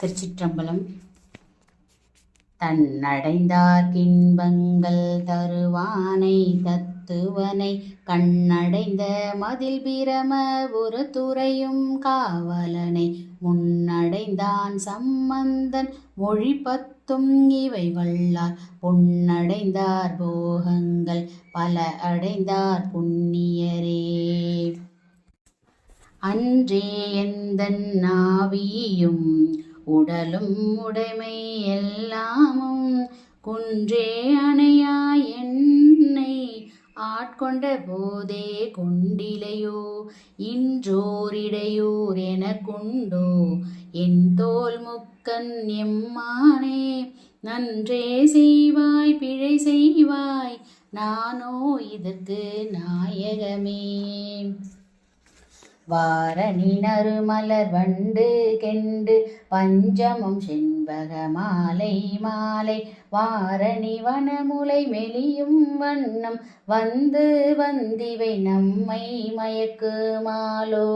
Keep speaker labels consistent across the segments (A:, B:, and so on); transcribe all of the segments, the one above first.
A: திருச்சிற்றம்பலம். தன்னடைந்தார் இன்பங்கள் தருவானை தத்துவனை கண்ணடைந்த மதில் பிரம ஒரு துறையும் காவலனை முன்னடைந்தான் சம்பந்தன் மொழி பத்தும் இவை வல்லார். பொன்னடைந்தார் போகங்கள் பல அடைந்தார் புண்ணியரே. அன்றே எந்த நாவியும் உடலும் உடைமை எல்லாமும் குன்றே அணையா என்னை ஆட்கொண்ட போதே கொண்டிலையோ? இன்றோரிடையோர் என கொண்டோ என் தோல் முக்கன் எம்மானே நன்றே செய்வாய் பிழை செய்வாய் நானோ இதற்கு நாயகமே. வாரணி நறுமலர் வண்டு கெண்டு பஞ்சமும் செண்பக மாலை மாலை. வாரணி வனமுலை மெலியும் வண்ணம் வந்து வந்திவை நம்மை மயக்குமாலோ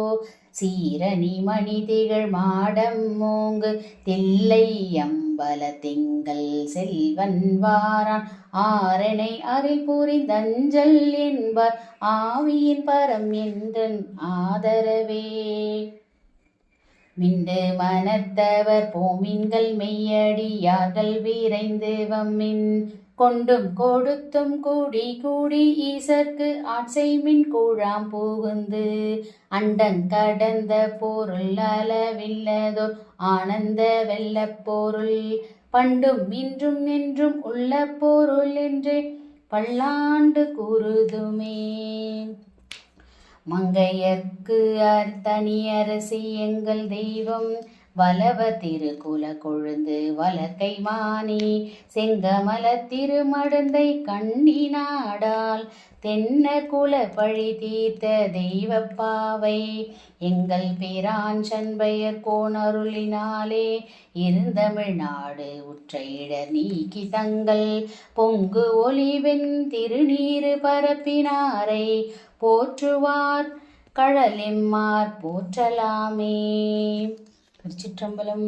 A: சீரணி மணி திகழ் மாடம் மூங்கு தில்லை அம்பல திங்கள் செல்வன் வாரான். ஆரணை அருள் புரிந்தஞ்சல் என்பார். ஆவியின் பரம் என்றன் ஆதரவே. மிண்டு மனத்தவர் பூமின்கள் மெய்யடியார்கள் விரைந்து வம்மின். கொண்டும் கொடுத்தும் கூடி கூடி ஈசர்க்கு ஆட்சைமின் கூழாம் புகுந்து. அண்டங் கடந்த பொருள் அளவில்லதோ ஆனந்த வெள்ள பொருள். பண்டும் இன்றும் என்றும் உள்ள பொருள் என்றே பல்லாண்டு கூறுதுமே. மங்கையர்க்கு அர்த்தனி அரசி எங்கள் தெய்வம். வலவ திருக்குல கொழுந்து வலக்கை மானி செங்கமல திருமடந்தை கண்ணினாடால் தென்ன குல பழி தீர்த்த தெய்வப்பாவை எங்கள் பிரான் சண்பெயர் கோணருளினாலே இருந்தமிழ்நாடு உற்றையிட நீக்கி தங்கள் பொங்கு ஒளிவெண் திருநீரு பரப்பினாரை போற்றுவார் கழலிம்மார் போற்றலாமே. திருச்சிற்றம்பலம்